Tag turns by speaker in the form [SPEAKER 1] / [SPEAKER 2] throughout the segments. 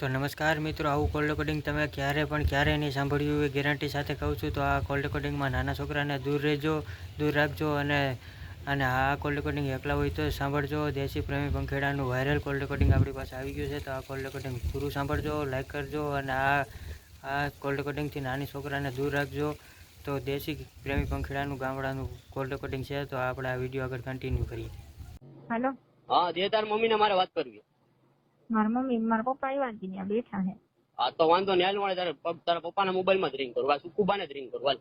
[SPEAKER 1] તો નમસ્કાર મિત્રો આવું કોલ રેકોર્ડિંગ તમે ક્યારે પણ ક્યારે નહીં સાંભળ્યું એ ગેરંટી સાથે કહું છું તો આ કોલ રેકોર્ડિંગમાં નાના છોકરાને દૂર રહેજો દૂર રાખજો અને અને આ કોલ રેકોર્ડિંગ એકલા હોય તો સાંભળજો. દેશી પ્રેમી પંખેડાનું વાયરલ કોલ રેકોર્ડિંગ આપણી પાસે આવી ગયું છે તો આ કોલ રેકોર્ડિંગ પૂરું સાંભળજો લાઈક કરજો અને આ આ કોલ રેકોર્ડિંગથી નાની છોકરાને દૂર રાખજો. તો દેશી પ્રેમી પંખેડાનું ગામડાનું કોલ રેકોર્ડિંગ છે તો આપણે આ વીડિયો આગળ કન્ટિન્યુ કરીએ.
[SPEAKER 2] હેલો
[SPEAKER 3] હા જે તાર મમ્મી મારે વાત કરવી
[SPEAKER 2] મારા મમ્મી મારા પપ્પા આવ્યા જ ત્યાં બેઠા છે.
[SPEAKER 3] હા તો વાંધો નહીં હાલ મળે તારે તારા પપ્પાના મોબાઈલમાં જ રિંગ કરું. આ સુકુબાને જ રિંગ કરું હાલ.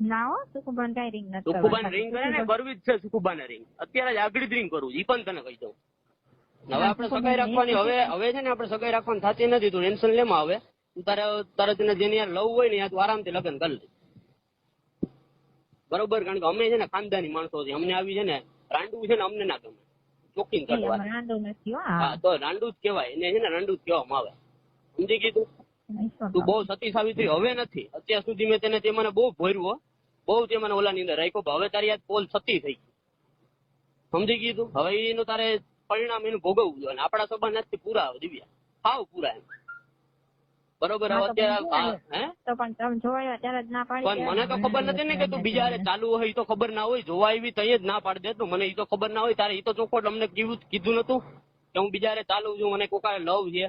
[SPEAKER 2] ના હો સુકુબાન કઈ રિંગ નથી
[SPEAKER 3] સુકુબાન રિંગ કરે ને કરવી જ છે સુકુબાને રિંગ અત્યારે જ આગળ જ રિંગ કરું ઈ પણ તને કહી દઉં. હવે આપણે સગાઈ રાખવાની હવે હવે છે ને આપણે સગાઈ રાખવાની થતી નથી તું ટેન્શન લેમાં હવે તું તારે તારે તને જેની યાર લવ હોય ને યાર તું આરામથી લગ્ન કરી લે. બરોબર? કારણ કે અમે છે ને ખાનદાની માણસો છે અમને આવી છે ને રાંડવું છે ને અમને ના ગમે. ચોખ્ખી
[SPEAKER 2] કાઢવા. નથી હા
[SPEAKER 3] તો રાંડું જ કહેવાય. એને છે ને રાંડું જ કહેવામાં આવે. સમજી કીધું તું? બહુ સતી સાવિત્રી હવે નથી. અત્યાર સુધી મેં તેને તે મને બહુ ભર્યું બહુ તે મને ઓલાની અંદર રાખ્યો હવે તારી યાદ પોલ સતી થઈ ગઈ. સમજી ગયું હવે એનું તારે પરિણામ એનું ભોગવવું જોઈએ. અને આપણા સંબંધ નથી પૂરા દિવ્યા. હાવ પૂરા એમ. બરોબર
[SPEAKER 2] પણ
[SPEAKER 3] મને તો ખબર નથી ને કે તું બીજા ચાલુ હોય તો ખબર ના હોય જોવા આવી તઈ જ ના પાડી દે મને એ તો ખબર ના હોય તારે એ તો ચોખ્ખો અમને કીધું કીધું નતું કે હું બીજા ચાલુ છું મને કોકારે લવ છે.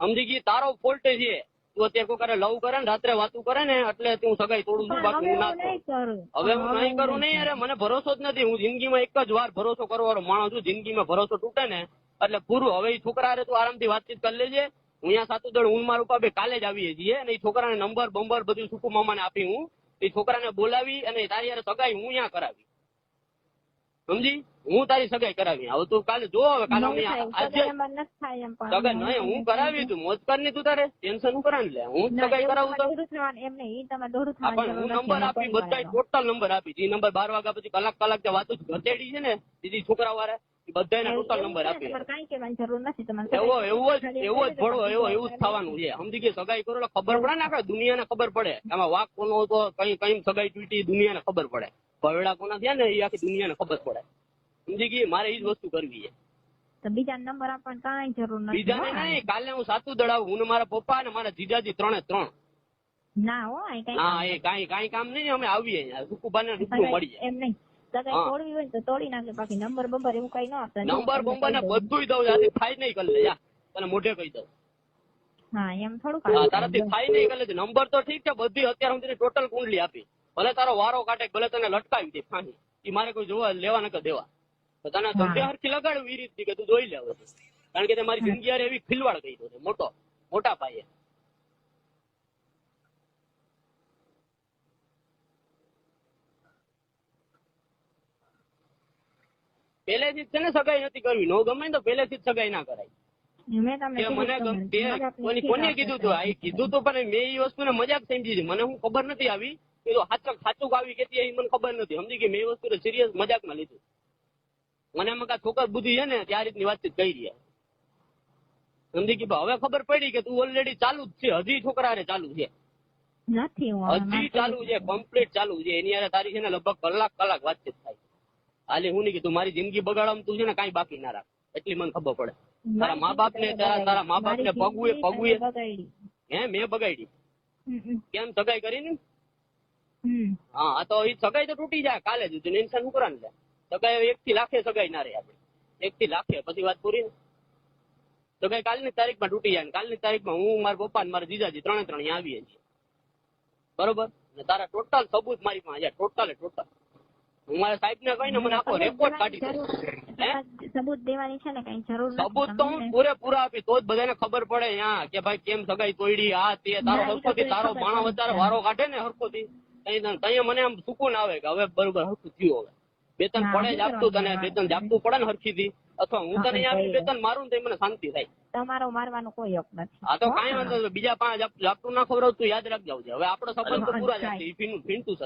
[SPEAKER 3] સમજી ગઈ? તારો ફોલ્ટ છે. તું અત્યારે કોકારે લવ કરે ને રાત્રે વાતું કરે ને એટલે તું સગાઈ તોડું છું બાકી હું ના
[SPEAKER 2] કરું.
[SPEAKER 3] હવે હું નહીં કરું નહીં અરે મને ભરોસો જ નથી. હું જિંદગીમાં એક જ વાર ભરોસો કરવાનો માણસ છું જિંદગીમાં ભરોસો તૂટે ને એટલે પૂરું. હવે એ છોકરા તું આરામથી વાતચીત કરી લેજે. અહીંયા સાતું દળ હું ને મારું પાપે કાલે જ આવીએ છીએ અને એ છોકરાને નંબર બંબર બધું સુકુ મામાને આપી હું. એ છોકરાને બોલાવી અને તારી યાર સગાઈ હું અહીંયા કરાવી. સમજી? હું તારી સગાઈ કરાવી. હવે તું કાલે જો હવે કાલે સગાઈ નહીં હું કરાવી તું મોજ કરની તું તારે? ટેન્શન હું કરાવી લે. હું સગાઈ કરાવું તો. પણ હું નંબર આપી બધા ટોટલ નંબર આપી. જે નંબર બાર વાગ્યા પછી કલાક કલાક જે વાતો ઘટેડી છે ને બીજી છોકરા વાળા બધાને ટોટલ નંબર આપી.
[SPEAKER 2] તમારે કહેવાની જરૂર નથી તમારે
[SPEAKER 3] એવો એવો જ એવો જ
[SPEAKER 2] કરી
[SPEAKER 3] એવો એવું જ થવાનું છે. સમજી કે સગાઈ કરો એટલે ખબર પડે ને આખા દુનિયાને ખબર પડે. આમાં વાક કોનો હતો કઈ કઈ સગાઈ તૂટી દુનિયાને ખબર પડે. ભવેડા કોના થયા ને એ આખી દુનિયાને ખબર પડે. સમજી ગઈ? મારે એ જ વસ્તુ કરવી છે.
[SPEAKER 2] તો બીજા નંબર આપવાની કાંઈ જરૂર નથી
[SPEAKER 3] બીજાને નહીં કાલે હું સાતું દડાવું. હું ને મારા પપ્પા ને મારા જીજાજી ત્રણે ત્રણ.
[SPEAKER 2] ના હો
[SPEAKER 3] હા એ કાંઈ કાંઈ કામ નહીં અમે આવીએ અહીંયા. સુકુબાને ને મળી જાય.
[SPEAKER 2] એમ નહીં. સગાઈ તોડવી હોય ને તો તોડી નાખે બાકી નંબર બંબર એવું કઈ ન આપતા.
[SPEAKER 3] નંબર બંબર ને બધું દઉં ત્યાંથી થાય નહીં કરી લે જા તને મોઢે કહી દઉં.
[SPEAKER 2] હા એમ થોડું
[SPEAKER 3] હા, તારાથી થાય નહીં કરી લેજે. નંબર તો ઠીક છે બધી અત્યાર સુધી ટોટલ કુંડલી આપી. ભલે તારો વારો કાઢે ભલે તને લટકાવી દે ફાંસી એ મારે કોઈ જોવા લેવા નકર દેવા. તો તને ધંધે હરખી લગાડ્યું એ રીતથી કે તું જોઈ લે કારણ કે તે મારી જિંદગી એવી ખિલવાડ કરી દો મોટો મોટા પાયે. પહેલેથી જ છે ને સગાઈ નથી કરવી. નો ગમે તો પહેલેથી જ સગાઈ ના કરાય. મને
[SPEAKER 2] કીધું.
[SPEAKER 3] તે કોની કીધું તું? આ કીધું તો પણ મેં એ વસ્તુને મજાક સમજી છે મને હું ખબર નથી આવી. કે તો સાચું સાચું આવી કેતી એ મને ખબર નથી. સમજી કે મેં એ વસ્તુને સિરિયસ મજાકમાં લીધું. મને એમાં કાંઈ છોકર બુદ્ધિ છે ને ત્યાં રીતની વાતચીત કરી રહ્યા. સમજી કે હવે ખબર પડી કે તું ઓલરેડી ચાલુ જ છે. હજી છોકરા ને ચાલુ છે. હજી ચાલુ છે. કમ્પ્લીટ ચાલુ છે. એની હારે તારી છે ને લગભગ કલાક કલાક વાતચીત થાય. હાલે હું નહીં કીધું મારી જિંદગી બગાડવામાં તું છે ને કાંઈ બાકી ના રાખ. એટલી મને ખબર પડે. તારા મા બાપ ને તારા મા બાપ ને પગવું એ પગવું. હે મેં બગાડી. કેમ સગાઈ કરી
[SPEAKER 2] ને?
[SPEAKER 3] હા આ તો એ સગાઈ તો તૂટી જાય કાલે જ ટેન્શન શું કરવાનું લે સગાઈ એક થી લાખે સગાઈ ના રહે આપણે. એક થી લાખે પછી વાત પૂરી ને. સગાઈ કાલની તારીખમાં તૂટી જાય ને કાલની તારીખમાં હું મારા પપ્પા ને મારા જીજાજી ત્રણે ત્રણ આવીએ છીએ. બરોબર? ને તારા ટોટલ સબૂત મારી પાસે ટોટલ ટોટલ હું મારા સાહેબ ને કહીને મને આખો રેકોર્ડ કાઢી દે
[SPEAKER 2] સબૂત દેવાની છે ને કઈ જરૂર
[SPEAKER 3] સબૂત તો હું પૂરેપૂરા આપી તો જ બધાને ખબર પડે અહીંયા કે ભાઈ કેમ સગાઈ તોડી આ તે તારો
[SPEAKER 2] ના,
[SPEAKER 3] હરખોથી તારો માણસ વધારે વારો કાઢે ને હરખોથી તઈ મને આમ સુકૂન આવે કે હવે બરોબર હરખું થયું હવે. બેતન પડે જ આપતું તને
[SPEAKER 2] વેતન
[SPEAKER 3] જ આપતું પડે ને હરખીથી અથવા હું તને આપી વેતન મારું ને મને શાંતિ થાય.
[SPEAKER 2] તમારો મારવાનો કોઈ હક નથી.
[SPEAKER 3] આ તો? કાંઈ વાંધો બીજા પાંચ આપતું ના ખબર તું યાદ રાખજો હવે આપણો સંબંધ તો પૂરા જ
[SPEAKER 2] કાંઈ.
[SPEAKER 3] ભીનું છે.